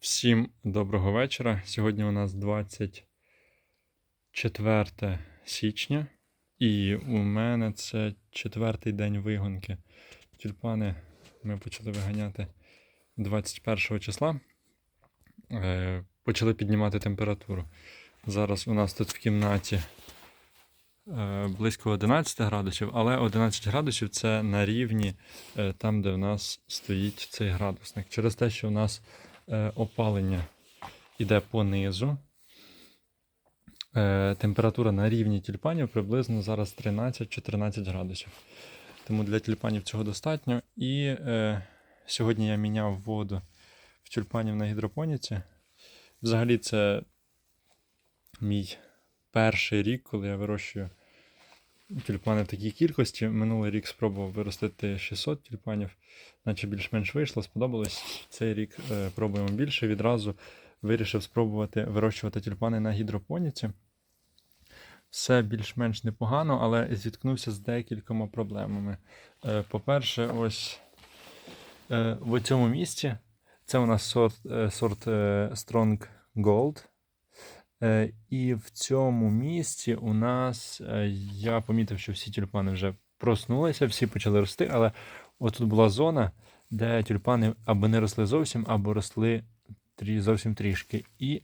Всім доброго вечора. Сьогодні у нас 24 січня, і у мене це четвертий день вигонки. Тюльпани ми почали виганяти 21 числа. Е, Почали піднімати температуру. Зараз у нас тут в кімнаті е, близько 11 градусів, але 11 градусів це на рівні е, там, де в нас стоїть цей градусник. Через те, що у нас опалення йде понизу. Е, температура на рівні тюльпанів приблизно зараз 13-14 градусів. Тому для тюльпанів цього достатньо. І е, сьогодні я міняв воду в тюльпанів на гідропоніці. Взагалі, це мій перший рік, коли я вирощую тюльпани в такій кількості. Минулий рік спробував виростити 600 тюльпанів, наче більш-менш вийшло, сподобалось. Цей рік е, пробуємо більше. Відразу вирішив спробувати вирощувати тюльпани на гідропоніці. Все більш-менш непогано, але зіткнувся з декількома проблемами. Е, По-перше, ось е, в цьому місці це у нас сорт, сорт Strong Gold. Е, І в цьому місці у нас е, я помітив, що всі тюльпани вже проснулися, всі почали рости, але отут була зона, де тюльпани або не росли зовсім, або росли зовсім трішки. І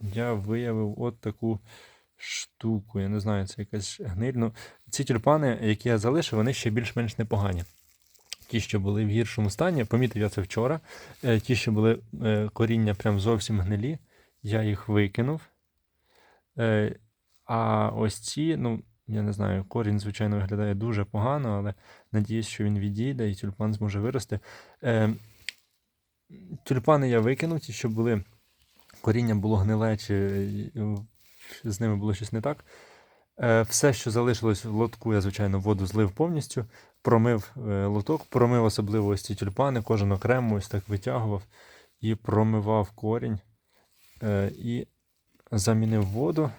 я виявив от таку штуку. Я не знаю, це якась гниль. Ну, ці тюльпани, які я залишив, вони ще більш-менш непогані. Ті, що були в гіршому стані, помітив я це вчора. Е, Ті, що були коріння прям зовсім гнилі, я їх викинув. Е, А ось ці, ну, я не знаю, корінь, звичайно, виглядає дуже погано, але надіюсь, що він відійде і тюльпан зможе вирости. Е, Тюльпани я викинув, ті, що були, коріння було гниле, чи е, з ними було щось не так. Е, Все, що залишилось в лотку, я, звичайно, воду злив повністю, промив е, лоток, промив особливо ось ці тюльпани, кожен окремо ось так витягував і промивав корінь. Е, І замінив воду.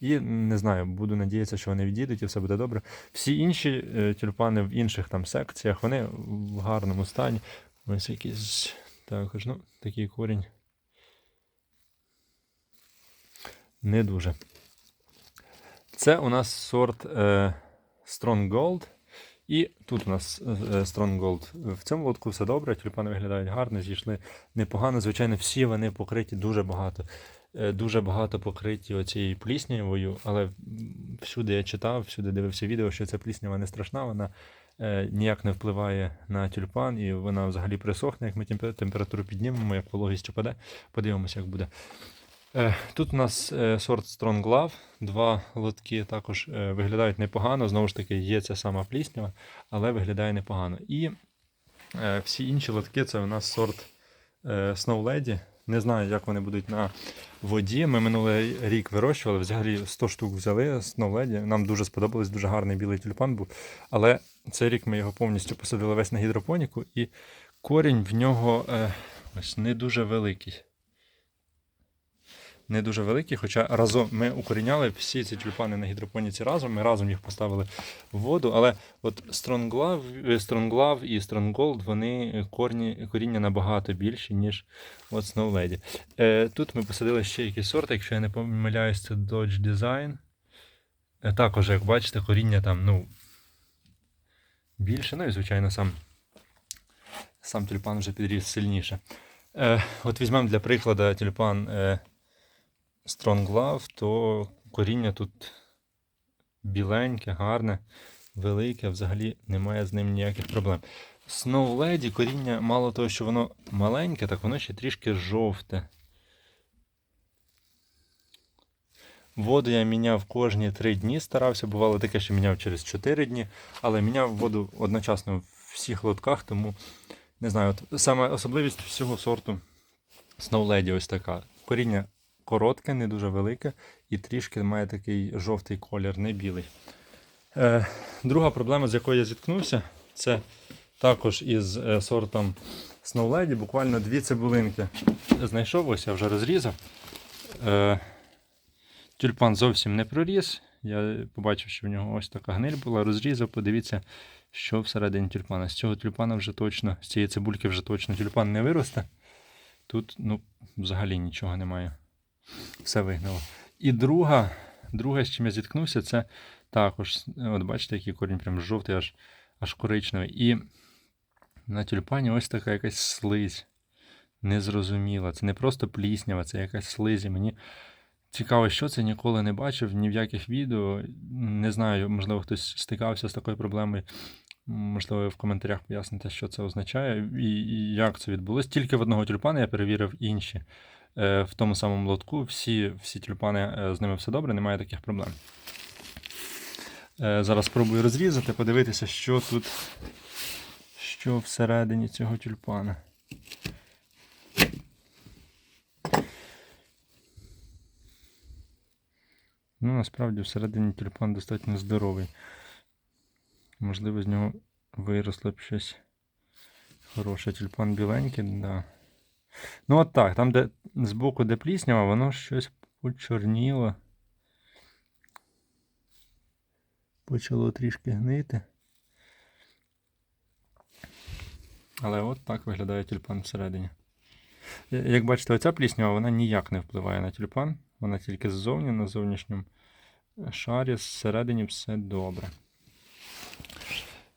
І не знаю, буду надіятися, що вони відійдуть і все буде добре. Всі інші е, тюльпани в інших там секціях, вони в гарному стані. Ось якийсь також, ну, такий корінь. Не дуже. Це у нас сорт е, Strong Gold. І тут у нас е, Strong Gold. В цьому лотку все добре, тюльпани виглядають гарно, зійшли непогано. Звичайно, всі вони покриті дуже багато. Е, Дуже багато покриті оцією пліснявою, але всюди я читав, всюди дивився відео, що ця пліснява не страшна, вона е, ніяк не впливає на тюльпан, і вона взагалі присохне, як ми температуру піднімемо, як вологість упаде. Подивимося, як буде. Е, Тут у нас е, сорт Strong Love, два лотки також е, виглядають непогано. Знову ж таки, є ця сама пліснява, але виглядає непогано. І всі інші лотки це у нас сорт Snow Lady. Не знаю, як вони будуть на воді. Ми минулий рік вирощували, взагалі 100 штук взяли Snow Lady. Нам дуже сподобалось, дуже гарний білий тюльпан був. Але цей рік ми його повністю посадили весь на гідропоніку, і корінь в нього ось не дуже великий не дуже великі, хоча разом ми укоріняли всі ці тюльпани на гідропоніці разом. Ми разом їх поставили в воду. Але от Love, е, і Gold, вони корні, коріння набагато більші, ніж от Snow Lady. Е, тут ми посадили ще якісь сорти, якщо я не помиляюсь, це Dodge Design. Е, також, як бачите, коріння там, ну. Більше, ну і звичайно, сам, сам тюльпан вже підріс сильніше. Е, от візьмемо для прикладу тюльпан е, Strong Love, то коріння тут біленьке, гарне, велике, взагалі немає з ним ніяких проблем. Snow Lady коріння, мало того, що воно маленьке, так воно ще трішки жовте. Воду я міняв кожні 3 дні, старався. Бувало таке, що міняв через 4 дні, але міняв воду одночасно в всіх лотках, тому не знаю, от саме особливість всього сорту Snow Lady ось така. Коріння коротке, не дуже велике, і трішки має такий жовтий колір, не білий. Е, друга проблема, з якою я зіткнувся, це також із е, сортом Snow Lady. Буквально дві цибулинки знайшов, ось я вже розрізав. Е, тюльпан зовсім не проріс. Я побачив, що в нього ось така гниль була, розрізав, подивіться, що всередині тюльпана. З цього тюльпана вже точно, з цієї цибульки вже точно тюльпан не виросте. Тут ну, взагалі нічого немає. Все вигнало. І друга, друге, з чим я зіткнувся, це також, от бачите, який корінь прям жовтий, аж, аж коричневий. І на тюльпані ось така якась слизь. Незрозуміла. Це не просто пліснява, це якась слизь. І Мені цікаво, що це ніколи не бачив ні в яких відео. Не знаю, можливо, хтось стикався з такою проблемою. Можливо, в коментарях поясните, що це означає і як це відбулося. Тільки в одного тюльпана я перевірив інші. Е, в тому самому лотку всі, всі тюльпани е, з ними все добре, немає таких проблем. Е, зараз спробую розрізати, подивитися, що тут, що всередині цього тюльпана. Ну, насправді, всередині тюльпан достатньо здоровий. Можливо, з нього виросло б щось хороше. Тюльпан біленький, да. Ну, от так, там, де збоку, де пліснява, воно щось почорніло. Почало трішки гнити. Але от так виглядає тюльпан всередині. Як бачите, оця пліснява вона ніяк не впливає на тюльпан. Вона тільки ззовні, на зовнішньому шарі, зсередині все добре.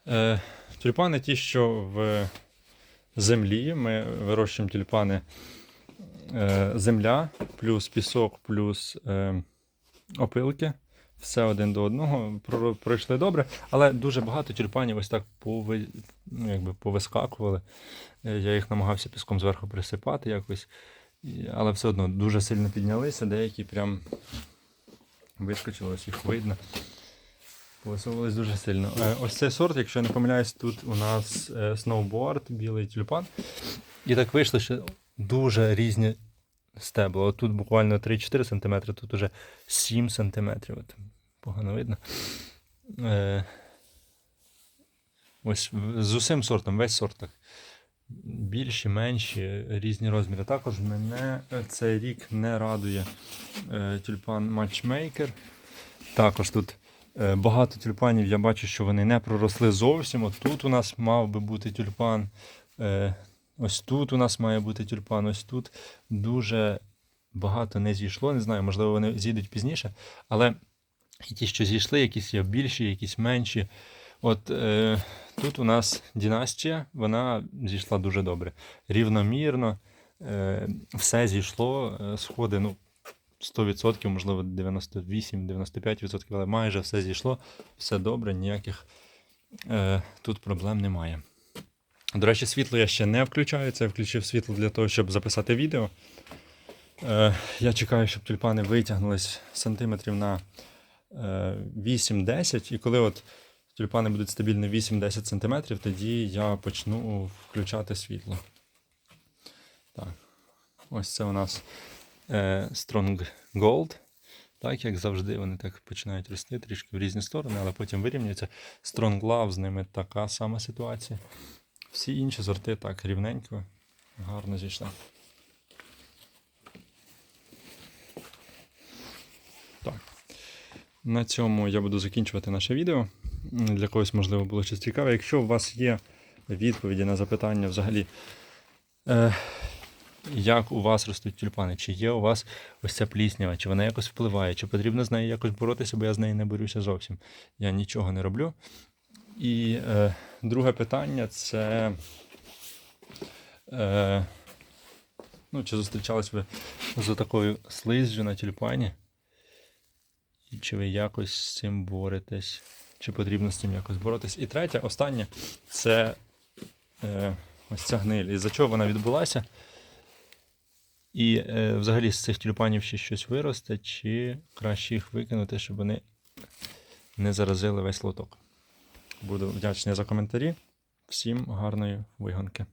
Е, тюльпани ті, що в землі. Ми вирощуємо тюльпани е, земля, плюс пісок, плюс е, опилки. Все один до одного пройшли добре, але дуже багато тюльпанів ось так пови, ну, якби повискакували. Е, Я їх намагався піском зверху присипати якось. Але все одно дуже сильно піднялися, деякі прям вискочили, ось їх видно. Висовувались дуже сильно. Е, Ось цей сорт, якщо я не помиляюсь, тут у нас е, Snowboard, білий тюльпан. І так вийшло, що дуже різні стебла. Тут буквально 3-4 см, тут уже 7 см. Погано видно. Е, Ось з усім сортом, весь сорт так. Більші, менші, різні розміри. Також мене цей рік не радує тюльпан Matchmaker. Також тут багато тюльпанів. Я бачу, що вони не проросли зовсім. От тут у нас мав би бути тюльпан. е, Ось тут у нас має бути тюльпан. Ось тут дуже багато не зійшло. Не знаю, можливо, вони зійдуть пізніше. Але і ті, що зійшли, якісь є більші, якісь менші. От е, тут у нас династія, вона зійшла дуже добре. Рівномірно, е, все зійшло, е, сходи, ну, 100%, можливо, 98-95%, але майже все зійшло, все добре, ніяких е, тут проблем немає. До речі, світло я ще не включаю. Це я включив світло для того, щоб записати відео. Е, я чекаю, щоб тюльпани витягнулись сантиметрів на е, 8-10. І коли от тюльпани будуть стабільно 8-10 сантиметрів, тоді я почну включати світло. Так. Ось це у нас Strong Gold. Так, як завжди, вони так починають рости трішки в різні сторони, але потім вирівнюються. Strong Love з ними така сама ситуація. Всі інші сорти так рівненько, гарно зійшли. Так. На цьому я буду закінчувати наше відео. Для когось, можливо, було щось цікаве. Якщо у вас є відповіді на запитання взагалі, е, як у вас ростуть тюльпани, чи є у вас ось ця пліснява, чи вона якось впливає, чи потрібно з нею якось боротися, бо я з нею не борюся зовсім. Я нічого не роблю. І е, друге питання це. Е, ну, чи зустрічались ви з такою слизжю на тюльпані? І чи ви якось з цим боретесь? Чи потрібно з цим якось боротись? І третє, останнє, це е, ось ця гниль. Із-за чого вона відбулася? І е, взагалі з цих тюльпанів ще щось виросте, чи краще їх викинути, щоб вони не заразили весь лоток. Буду вдячний за коментарі. Всім гарної вигонки.